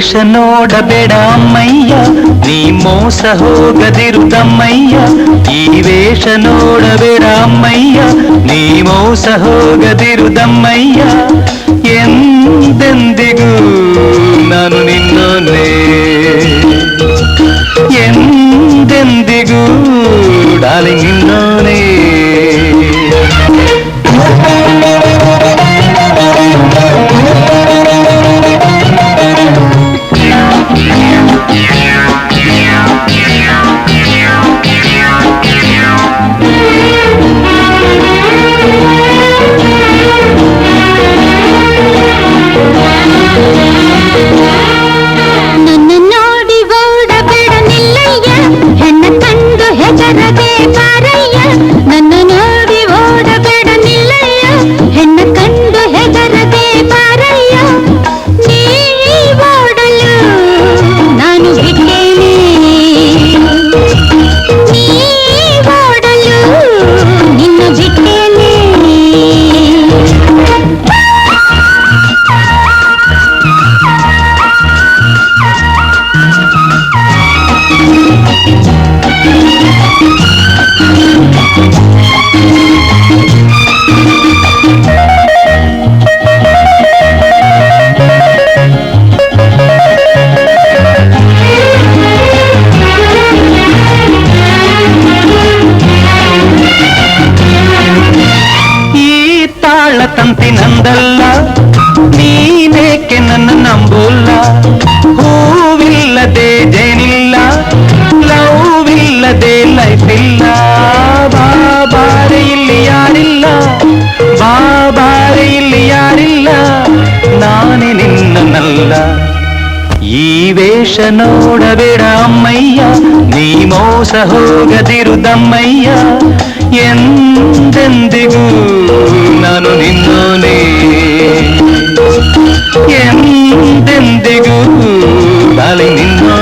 ನೋಡಬೇಡ ಅಮ್ಮಯ್ಯ ನೀ ಮೋಸ ಹೋಗದಿರುದಮ್ಮಯ್ಯ ಈ ವೇಷ ನೋಡಬೇಡ ಅಮ್ಮಯ್ಯ ನೀ ಮೋಸ ಹೋಗದಿರುದಮ್ಮಯ್ಯ ಎಂದೆಂದಿಗೂ ನಾನು ನಿನ್ನೋನೇ ಎಂದೆಂದಿಗೂ ಡಾಲಿಂಗ್ ನಿನ್ನೋನೇ பாரு ಈ ವೇಷ ನೋಡಬೇಡ ಅಮ್ಮಯ್ಯ ನೀ ಮೋಸ ಹೋಗದಿರುದಮ್ಮಯ್ಯ ಎಂದೆಂದಿಗೂ ನಾನು ನಿನ್ನೋನೇ ಎಂದೆಂದಿಗೂ ಬಾಲಿ ನಿನ್ನೋನೇ